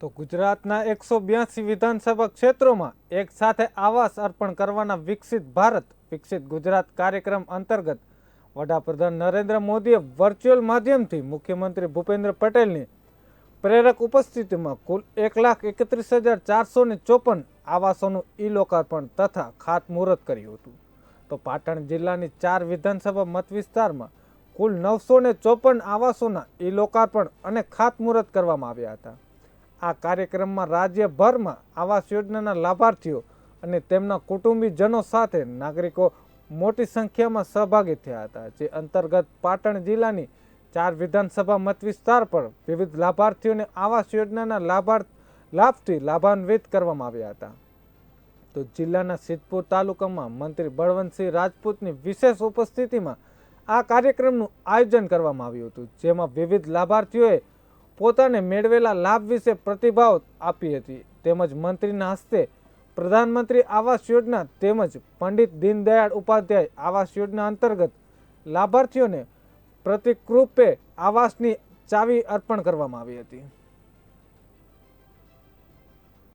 તો ગુજરાતના એકસો બ્યાસી વિધાનસભા ક્ષેત્રોમાં એક સાથે આવાસ અર્પણ કરવાના વિકસિત ભારત, વિકસિત ગુજરાત કાર્યક્રમ અંતર્ગત વડાપ્રધાન નરેન્દ્ર મોદીએ વર્ચ્યુઅલ માધ્યમથી મુખ્યમંત્રી ભૂપેન્દ્ર પટેલની પ્રેરક ઉપસ્થિતિમાં કુલ એક લાખ એકત્રીસ હજાર ચારસો ને ચોપન આવાસોનું ઈ લોકાર્પણ તથા ખાતમુહૂર્ત કર્યું હતું. તો પાટણ જિલ્લાની ચાર વિધાનસભા મત વિસ્તારમાં કુલ નવસો ને ચોપન આવાસોના ઈ લોકાર્પણ અને ખાતમુહૂર્ત કરવામાં આવ્યા હતા. આ કાર્યક્રમમાં રાજ્યભરમાં આવાસ યોજનાના લાભાર્થીઓ અને તેમના કુટુંબીજનો સાથે નાગરિકો મોટી સંખ્યામાં સહભાગી થયા હતા, જે અંતર્ગત પાટણ જિલ્લાની ચાર વિધાનસભા મત વિસ્તાર પર વિવિધ લાભાર્થીઓને આવાસ યોજનાના લાભાર્થ, લાભથી લાભાન્વિત કરવામાં આવ્યા હતા. તો જિલ્લાના સિદ્ધપુર તાલુકામાં મંત્રી બળવંતસિંહ રાજપૂતની વિશેષ ઉપસ્થિતિમાં આ કાર્યક્રમનું આયોજન કરવામાં આવ્યું હતું, જેમાં વિવિધ લાભાર્થીઓએ પોતાને મેળવેલા લાભ વિશે પ્રતિભાવ આપી હતી. તેમજ મંત્રીના હસ્તે પ્રધાનમંત્રી આવાસ યોજના તેમજ પંડિત દીનદયાળ ઉપાધ્યાય આવાસ યોજના અંતર્ગત લાભાર્થીઓને પ્રતિકરૂપે આવાસની ચાવી અર્પણ કરવામાં આવી હતી.